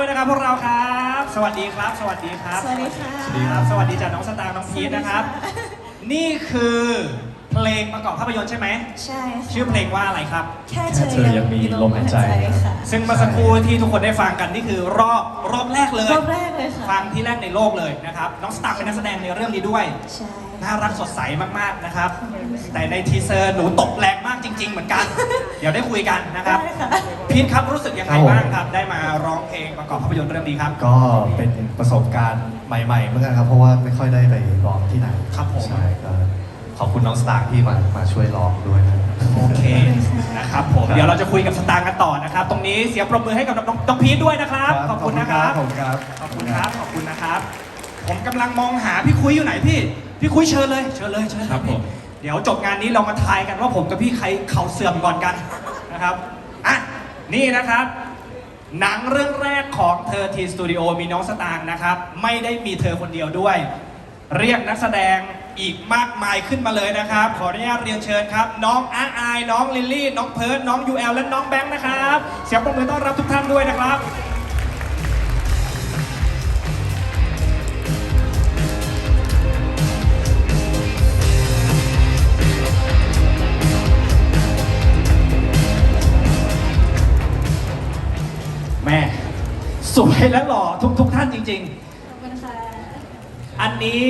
ด้วยนะครับพวกเราครับ สวัสดีครับ สวัสดีครับ สวัสดีค่ะ สวัสดีครับ สวัสดีจากน้องสตางค์น้องพีทนะครับ นี่คือเพลงประกอบภาพยนตร์ใช่ไหม ใช่ค่ะชื่อเพลงว่าอะไรครับแค่แค่เธอยังมีลมหายใจค่ะ ซึ่งเมื่อสักครู่ที่ทุกคนได้ฟังกันนี่คือรอบรอบแรกเลย รอบแรกเลยค่ะ ฟังที่แรกในโลกเลยนะครับ น้องสตางค์เป็นนักแสดงในเรื่องนี้ด้วย ใช่ น่ารักสดใสมากๆนะครับ แต่ในทีเซอร์หนูตกแรงมากจริง ๆ เหมือนกัน เดี๋ยวได้คุยกันนะครับได้ค่ะ พีทครับรู้สึกยังไงครับผมบ้างครับ ได้มาร้องเพลงประกอบภาพยนตร์เรื่องนี้ครับ ก็เป็นประสบการณ์ใหม่ๆเหมือนกันครับ เพราะว่าไม่ค่อยได้ไปร้องที่ไหนครับผม ใช่ก็ขอบคุณน้องสตางค์ที่มามาช่วยร้องด้วยนะ โอเคนะครับผมครับ เดี๋ยวเราจะคุยกับสตางค์กันต่อนะครับ ตรงนี้เสียงปรบมือให้กับน้องน้องพีทด้วยนะครับ ขอบคุณนะครับ ขอบคุณครับ ขอบคุณครับ ขอบคุณนะครับ ผมกำลังมองหาพี่คุยอยู่ไหนพี่ พี่คุยเชิญเลย เชิญเลย เชิญเลยครับผม เดี๋ยวจบงานนี้เรามาทายกันว่าผมกับพี่ใครเข่าเสื่อมก่อนกันนะครับอะนี่นะครับ หนังเรื่องแรกของเธอทีสตูดิโอมีน้องสตางค์นะครับ ไม่ได้มีเธอคนเดียวด้วย เรียกนักแสดงอีกมากมายขึ้นมาเลยนะครับ ขออนุญาตเรียนเชิญครับ น้องอาอาย น้องลิลลี่ น้องเพิร์ดน้องยูแอลและน้องแบงค์นะครับ เสียงปรบมือต้อนรับทุกท่านด้วยนะครับ วยและหล่อทุกทุกๆท่านจริงๆขอบคุณค่ะอันนี้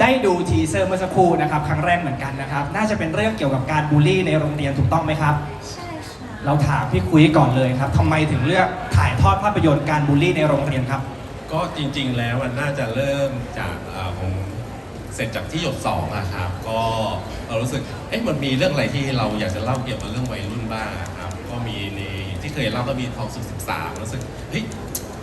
ได้ดูทีเซอร์เมื่อสักครู่นะครับครั้งแรกเหมือนกันนะครับ น่าจะเป็นเรื่องเกี่ยวกับการบูลลี่ในโรงเรียนถูกต้องไหมครับ ใช่ค่ะ เราถามพี่คุยก่อนเลยครับทำไมถึงเลือกถ่ายทอดภาพยนตร์การบูลลี่ในโรงเรียนครับ ก็จริงๆ แล้วมันน่าจะเริ่มจากเอ่อผมเสร็จจากที่หยดสองอะครับ ก็เรารู้สึก เอ๊ะมันมีเรื่องอะไรที่เราอยากจะเล่าเกี่ยวกับเรื่องวัยรุ่นบ้างอะครับ ก็มีในที่เคยเล่าก็มีทองสุขศึกษารู้สึก เฮ้ย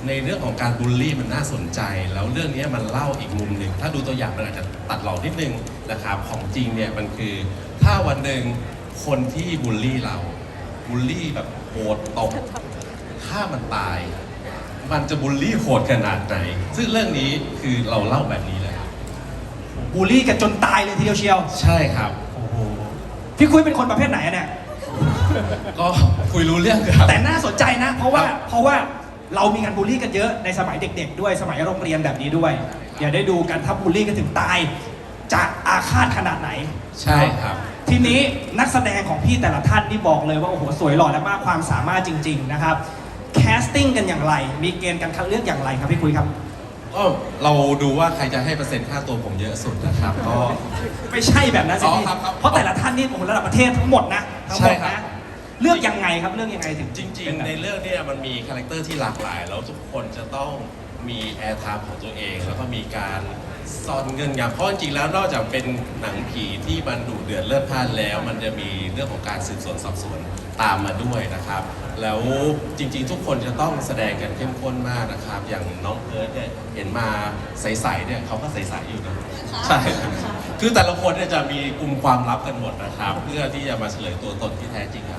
ในเรื่องของการบูลลี่มันน่าสนใจ แล้วเรื่องนี้มันเล่าอีกมุมหนึ่งถ้าดูตัวอย่างมันอาจจะตัดหลอกนิดนึงนะครับของจริงเนี่ยมันคือ ถ้าวันหนึ่งคนที่บูลลี่เราบูลลี่แบบโหดตบถ้ามันตาย มันจะบูลลี่โหดขนาดไหน ซึ่งเรื่องนี้คือเราเล่าแบบนี้เลยครับบูลลี่กันจนตายเลยทีเดียวเชียว ใช่ครับโอ้โหพี่คุยเป็นคนประเภทไหนอะเนี่ยก็คุยรู้เรื่องครับแต่น่าสนใจนะ เพราะว่าครับเพราะว่า เรามีการบูลลี่กันเยอะในสมัยเด็ก ๆ ด้วยสมัยโรงเรียนแบบนี้ด้วยเดี๋ยวได้ดูกันถ้าบูลลี่กันถึงตาย จะอาฆาตขนาดไหน ใช่ครับ ทีนี้นักแสดงของพี่แต่ละท่านนี่บอกเลยว่าโอ้โหสวยหล่อและมากความสามารถจริง ๆ นะครับ แคสติ้งกันอย่างไร มีเกณฑ์การคัดเลือกอย่างไรครับพี่คุยครับ ก็เราดูว่าใครจะให้เปอร์เซ็นต์ค่าตัวผมเยอะสุดนะครับก็ ไม่ใช่แบบนั้นสิอ๋อพี่ครับครับเพราะแต่ละท่านนี่โอ้โหระดับประเทศทั้งหมดนะทั้งหมดใช่ครันะบ เลือกยังไงครับเลือกยังไงถึงจริงเป็นๆแบบในเรื่องเนี้มันมีคาแรคเตอร์ที่หลากหลาย แล้วทุกคนจะต้องมีแอร์ไทม์ของตัวเอง แล้วก็มีการซ่อนเงินอย่างเพราะจริงๆแล้วนอกจากเป็นหนังผีที่มันดุเดือดเลือดพล่านแล้ว มันจะมีเรื่องของการสืบสวนสอบสวนตามมาด้วยนะครับ แล้วจริงๆ ทุกคนจะต้องแสดงกันเข้มข้นมากนะครับ อย่างน้องเอิร์ธเนี่ยเห็นมาใสๆเนี่ยเขาก็ใสๆอยู่นะใช่คือแต่ละคนเนี่ยจะมีกลุ่มความลับกันหมดนะครับ เพื่อที่จะมาเฉลยตัวตนที่แท้จริงอะครับ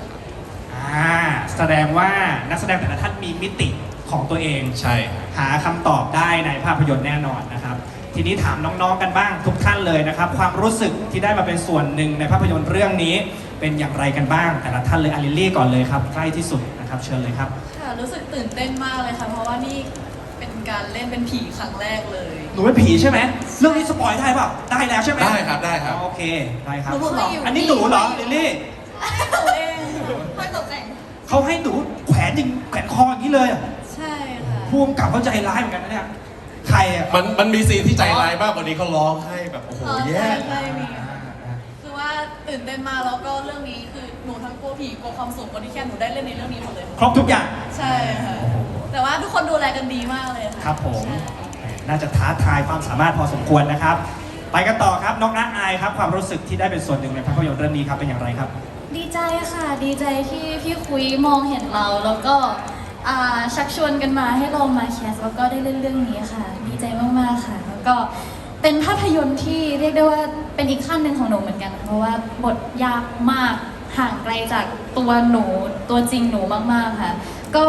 อ่าแสดงว่านักแสดงแต่ละท่านมีมิติของตัวเอง ใช่ครับหาคำตอบได้ในภาพยนตร์แน่นอนนะครับ ทีนี้ถามน้องๆกันบ้างทุกท่านเลยนะครับ ความรู้สึกที่ได้มาเป็นส่วนหนึ่งในภาพยนตร์เรื่องนี้ เป็นอย่างไรกันบ้าง แต่ละท่านเลยอาริลลี่ก่อนเลยครับใกล้ที่สุดนะครับเชิญเลยครับ ค่ะรู้สึกตื่นเต้นมากเลยค่ะ เพราะว่านี่เป็นการเล่นเป็นผีครั้งแรกเลยหนูเป็นผีใช่ไหมเรื่องนี้สปอยได้เปล่าได้แล้วใช่ไหมได้ครับได้ครับ โอเคได้ครับหนูพูดเหรออันนี้หนูเหรอลิลลี่ ตัวเองค่อยตกแต่งเขาให้หนูแขวนจริงแขวนคออย่างนี้เลยอะใช่ค่ะภูมิกับเขาใจร้ายเหมือนกันนะเนี่ยใครอะมันมันมีซีนที่ใจร้ายมากกว่านี้เขาร้องให้แบบโอ้โหอ๋อแย่ ใช่ใช่มีค่ะคือว่าตื่นเต้นมากแล้วก็เรื่องนี้คือหนูทั้งกลัวผีกลัวความสูงกลัวที่แค่หนูได้เล่นในเรื่องนี้หมดเลย ครบทุกอย่าง ใช่ค่ะ แต่ว่าทุกคนดูแลกันดีมากเลยค่ะครับผม ใช่น่าจะท้าทายความสามารถพอสมควรนะครับ ไปกันต่อครับน้องอาอายครับ ความรู้สึกที่ได้เป็นส่วนหนึ่งในภาพยนตร์เรื่องนี้ครับเป็นอย่างไรครับ ดีใจค่ะ ดีใจที่พี่คุยมองเห็นเราแล้วก็อ่าชักชวนกันมาให้เรามาแคสแล้วก็ได้เล่นเรื่องนี้ค่ะ ดีใจมากๆค่ะ แล้วก็เป็นภาพยนตร์ที่เรียกได้ว่าเป็นอีกขั้นหนึ่งของหนูเหมือนกัน เพราะว่าบทยากมากห่างไกลจากตัวหนูตัวจริงหนูมากๆค่ะ ก็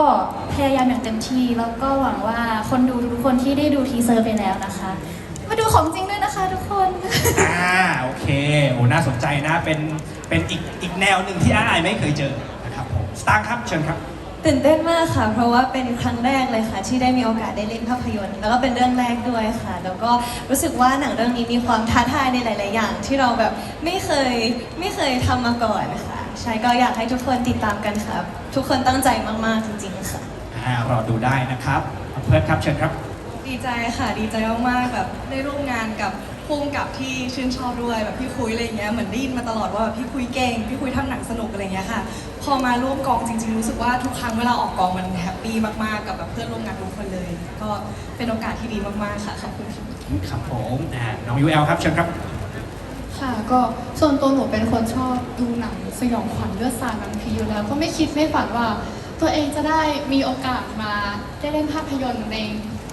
พยายามอย่างเต็มที่แล้วก็หวังว่าคนดูทุกคนที่ได้ดูทีเซอร์ไปแล้วนะคะ มาดูของจริงด้วยนะคะทุกคน อ่าโอเคโอ้น่าสนใจนะเป็นเป็นอีกอีกแนวหนึ่งที่อาอายไม่เคยเจอนะครับผมสตางค์ครับเชิญครับ ตื่นเต้นมากค่ะ เพราะว่าเป็นครั้งแรกเลยค่ะ ที่ได้มีโอกาสได้เล่นภาพยนตร์ แล้วก็เป็นเรื่องแรกด้วยค่ะ แล้วก็รู้สึกว่าหนังเรื่องนี้มีความท้าทายในหลาย ๆ อย่าง ที่เราแบบไม่เคยไม่เคยทำมาก่อนค่ะ ใช่ก็อยากให้ทุกคนติดตามกันครับ ทุกคนตั้งใจมาก ๆ จริง ๆ ค่ะอ่ารอดูได้นะครับเพื่อนครับเชิญครับ ดีใจค่ะ ดีใจมาก ๆ แบบได้ร่วมงานกับ ภูมิกับที่ชื่นชอบด้วยแบบพี่คุยอะไรอย่างเงี้ยเหมือนได้ยินมาตลอดว่าแบบพี่คุยเก่งพี่คุยทำหนังสนุกอะไรอย่างเงี้ยค่ะ พอมาร่วมกองจริง ๆ รู้สึกว่าทุกครั้งเวลาออกกองมันแฮปปี้มากๆกับแบบเพื่อนร่วมงานทุกคนเลย ก็เป็นโอกาสที่ดีมากๆค่ะขอบคุณค่ะ ครับผมอ่าน้องยูเอลครับเชิญครับ ค่ะก็ส่วนตัวหนูเป็นคนชอบดูหนังสยองขวัญเลือดสาดหนังผีอยู่แล้ว ก็ไม่คิดไม่ฝันว่า ตัวเองจะได้มีโอกาสมาได้เล่นภาพยนตร์ใน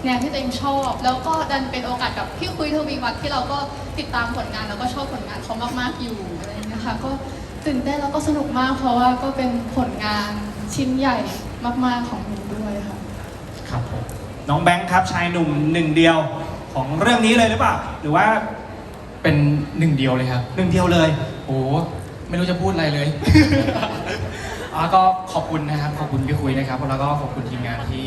แนวที่ตัวเองชอบ แล้วก็ดันเป็นโอกาสกับพี่คุยทวีวัฒน์ที่เราก็ติดตามผลงานแล้วก็ชอบผลงานเขามากๆอยู่อะไรอย่างเงี้ยค่ะก็ตื่นเต้นแล้วก็สนุกมากเพราะว่าก็เป็นผลงานชิ้นใหญ่มากๆของหนูด้วยค่ะครับผมน้องแบงค์ครับชายหนุ่มหนึ่งเดียวของเรื่องนี้เลยหรือเปล่าหรือว่าเป็นหนึ่งเดียวเลยครับหนึ่งเดียวเลยโอ้ไม่รู้จะพูดอะไรเลยอ่าก็ขอบคุณนะครับ ขอบคุณพี่คุยนะครับ แล้วก็ขอบคุณทีมงานที่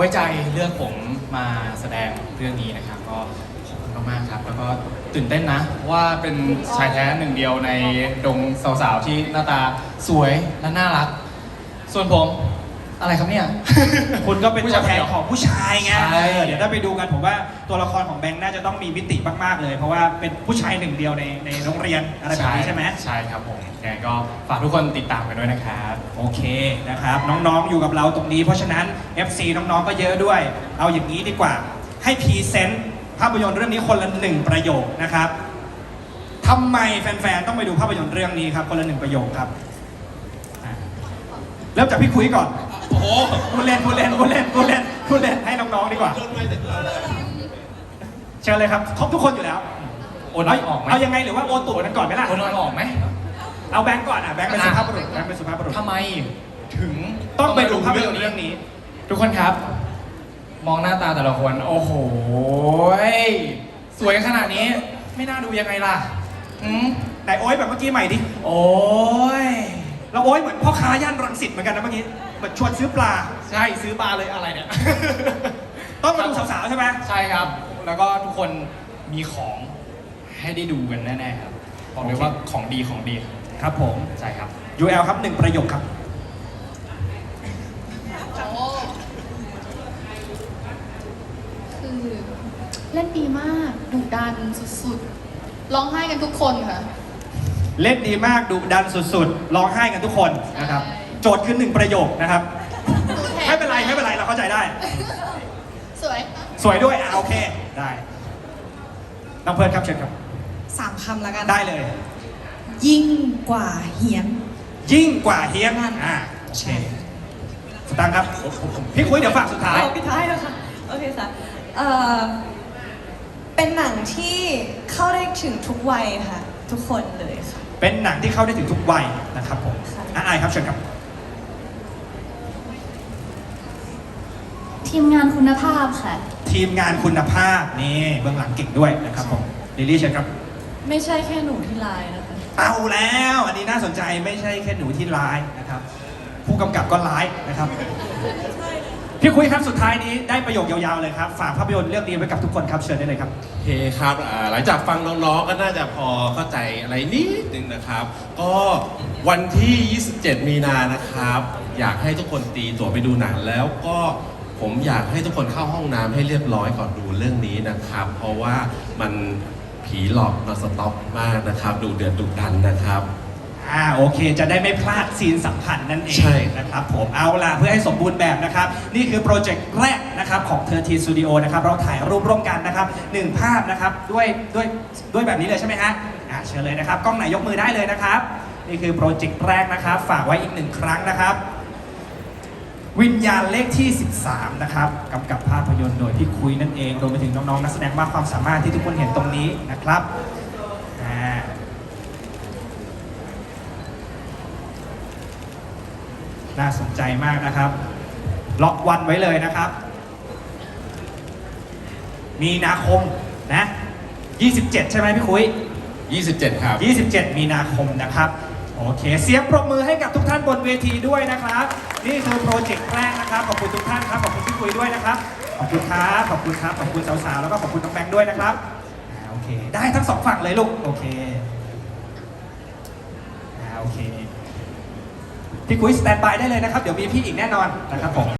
ไว้ใจเลือกผมมาแสดงเรื่องนี้นะครับ ก็ขอบคุณมากๆครับ แล้วก็ตื่นเต้นนะเพราะว่าเป็นชายแท้หนึ่งเดียวในดงสาวๆที่หน้าตาสวยและน่ารัก ส่วนผม อะไรครับเนี่ย คุณก็เป็นผู้ตัวชายแทนคนเดียวของผู้ชายไงใช่ เออเดี๋ยวถ้าไปดูกันผมว่าตัวละครของแบงค์น่าจะต้องมีมิติมากๆเลย เพราะว่าเป็นผู้ชายหนึ่งเดียวในในโรงเรียนอะไรแบบนี้ใช่ไหม ใช่ครับผมยังไงก็ฝากทุกคนติดตามกันด้วยนะครับ โอเคนะครับ น้องๆ อยู่กับเราตรงนี้เพราะฉะนั้น FC น้องๆ ก็เยอะด้วย เอาอย่างนี้ดีกว่า ให้พรีเซนต์ภาพยนตร์เรื่องนี้คนละหนึ่งประโยคนะครับทำไมแฟนๆ ต้องไปดูภาพยนตร์เรื่องนี้ครับ คนละหนึ่งประโยคครับอะเริ่มจากพี่คุยก่อน โอ้โหพูดเล่นพูดเล่นพูดเล่นพูดเล่นพูดเล่นให้น้องๆดีกว่า เชิญเลยครับครบทุกคนอยู่แล้วโอนน้อยออกไหมเอายังไงหรือว่าโอนตัวนั้นก่อนไหมล่ะโอนน้อยออกไหมเอาแบงก์ก่อนอะแบงก์เป็นสุภาพบุรุษแบงก์เป็นสุภาพบุรุษทำไมถึงต้องไปดูภาพยนตร์เรื่องนี้ ทุกคนครับ มองหน้าตาแต่ละคนโอ้โหยสวยขนาดนี้ ไม่น่าดูยังไงล่ะหืมไหนโอ้ยแบบเมื่อกี้ใหม่ดิโอ้ยเราโอ้ยเหมือนพ่อค้าย่านรังสิตเหมือนกันนะเมื่อกี้ เหมือนชวนซื้อปลา ใช่ซื้อปลาเลยอะไรเนี่ย ต้องมาดูสาวๆใช่ไหมใช่ครับ แล้วก็ทุกคนมีของให้ได้ดูกันแน่ๆครับบอกเลยว่าของดีของดีครับผม ใช่ครับ UL ครับหนึ่งประโยคครับคือเล่นดีมากดุดันสุดๆ ร้องไห้กันทุกคนค่ะ เล่นดีมากดุดันสุดๆ ร้องไห้กันทุกคนนะครับ ใช่ โจทย์คือหนึ่งประโยคนะครับไม่เป็นไรไม่เป็นไรเราเข้าใจได้ สวยสวยด้วยอะโอเคได้น้องเพิร์ดครับเชิญครับสามคำแล้วกัน ได้เลย ยิ่งกว่าเหียน ยิ่งกว่าเฮียนนั่นอ่าโอเคสตางค์ครับพี่คุยเดี๋ยวฝากสุดท้ายเอาปิดท้ายแล้วค่ะโอเคค่ะเอ่อเป็นหนังที่เข้าได้ถึงทุกวัยค่ะ ทุกคนเลยค่ะ เป็นหนังที่เข้าได้ถึงทุกวัยนะครับผมค่ะอะอายครับเชิญครับ ทีมงานคุณภาพค่ะ ทีมงานคุณภาพนี่เบื้องหลังเก่งด้วยนะครับผมลิลลี่เชิญครับ ไม่ใช่แค่หนูที่ไลน์นะคะ เอาแล้วอันนี้น่าสนใจไม่ใช่แค่หนูที่ร้ายนะครับ ผู้กำกับก็ร้ายนะครับพี่คุยครับสุดท้ายนี้ได้ประโยคยาวๆเลยครับ ฝากภาพยนตร์เรื่องนี้ไว้กับทุกคนครับเชิญได้เลยครับ โอเคครับอ่าหลังจากฟังน้องๆ ก็น่าจะพอเข้าใจอะไรนิดนึงนะครับ ก็วันที่ 27 มีนานะครับ อยากให้ทุกคนตีตั๋วไปดูหนังแล้วก็ ผมอยากให้ทุกคนเข้าห้องน้ำให้เรียบร้อยก่อนดูเรื่องนี้นะครับ เพราะว่ามันผีหลอกนอนสต็อปมากนะครับ ดูเดือดดุดันนะครับ อ่าโอเค จะได้ไม่พลาดซีนสำคัญนั่นเองใช่นะครับผมเอาล่ะเพื่อให้สมบูรณ์แบบนะครับ นี่คือโปรเจกต์แรกนะครับของเทอร์ทีสตูดิโอนะครับเราถ่ายรูปร่วมกันนะครับหนึ่งภาพนะครับด้วยด้วยด้วยแบบนี้เลยใช่ไหมฮะอ่าเชิญเลยนะครับกล้องไหนยกมือได้เลยนะครับ นี่คือโปรเจกต์แรกนะครับ ฝากไว้อีกหนึ่งครั้งนะครับ วิญญาณเลขที่ 13 นะครับกำกับภาพยนตร์โดยพี่คุยนั่นเองรวมไปถึงน้องๆนักแสดงมากความสามารถที่ทุกคนเห็นตรงนี้นะครับอ่าน่าสนใจมากนะครับ ล็อกวันไว้เลยนะครับ มีนาคมนะ 27 ใช่ไหมพี่คุย 27 ครับ 27 มีนาคมนะครับ โอเค เสียงปรบมือให้กับทุกท่านบนเวทีด้วยนะครับ นี่คือโปรเจกต์แรกนะครับขอบคุณทุกท่านครับขอบคุณพี่คุยด้วยนะครับขอบคุณครับขอบคุณครับขอบคุณสาวๆแล้วก็ขอบคุณน้องแบงค์ด้วยนะครับอ่าโอเค ได้ทั้งสองฝั่งเลยลูกโอเคอ่าโอเคพี่คุยสแตนบายได้เลยนะครับ เดี๋ยวมีพี่อีกแน่นอนนะครับผม